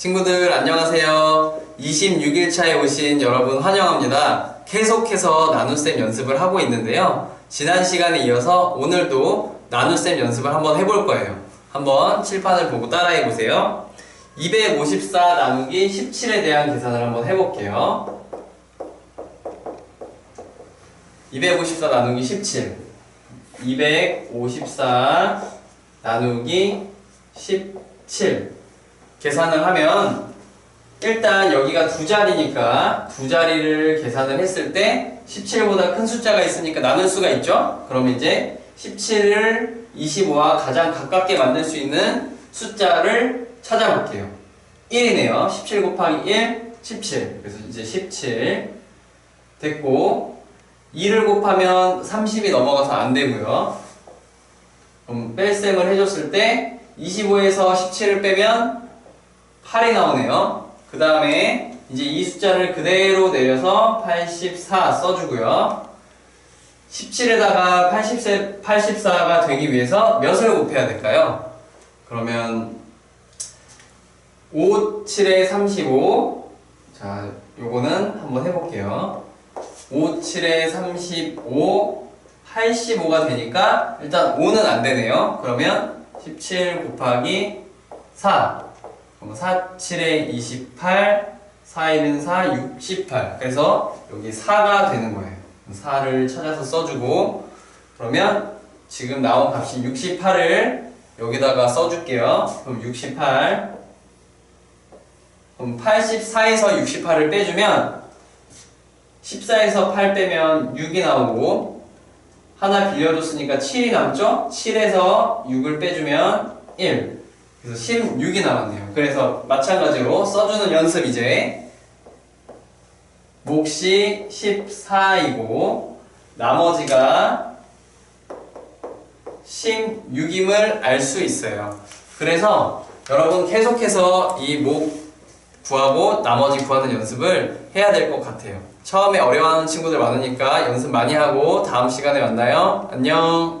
친구들 안녕하세요. 26일차에 오신 여러분 환영합니다. 계속해서 나눗셈 연습을 하고 있는데요. 지난 시간에 이어서 오늘도 나눗셈 연습을 한번 해볼 거예요. 한번 칠판을 보고 따라해 보세요. 254 나누기 17에 대한 계산을 한번 해볼게요. 254 나누기 17. 254 나누기 17. 계산을 하면 일단 여기가 두 자리니까 두 자리를 계산을 했을 때 17보다 큰 숫자가 있으니까 나눌 수가 있죠? 그럼 이제 17을 25와 가장 가깝게 만들 수 있는 숫자를 찾아볼게요. 1이네요. 17 곱하기 1, 17. 그래서 이제 17 됐고 2를 곱하면 30이 넘어가서 안 되고요. 그럼 뺄셈을 해줬을 때 25에서 17을 빼면 8이 나오네요. 그 다음에 이제 이 숫자를 그대로 내려서 84 써주고요. 17에다가 80, 84가 되기 위해서 몇을 곱해야 될까요? 그러면 5, 7에 35. 자, 요거는 한번 해볼게요. 5, 7에 35, 85가 되니까 일단 5는 안 되네요. 그러면 17 곱하기 4. 그럼 4, 7에 28, 4에는 4, 68. 그래서 여기 4가 되는 거예요. 4를 찾아서 써주고 그러면 지금 나온 값이 68을 여기다가 써줄게요. 그럼 68. 그럼 84에서 68을 빼주면 14에서 8 빼면 6이 나오고 하나 빌려줬으니까 7이 남죠? 7에서 6을 빼주면 1 그래서 16이 남았네요. 그래서 마찬가지로 써주는 연습 이제 몫이 14이고 나머지가 16임을 알 수 있어요. 그래서 여러분 계속해서 이 목 구하고 나머지 구하는 연습을 해야 될 것 같아요. 처음에 어려워하는 친구들 많으니까 연습 많이 하고 다음 시간에 만나요. 안녕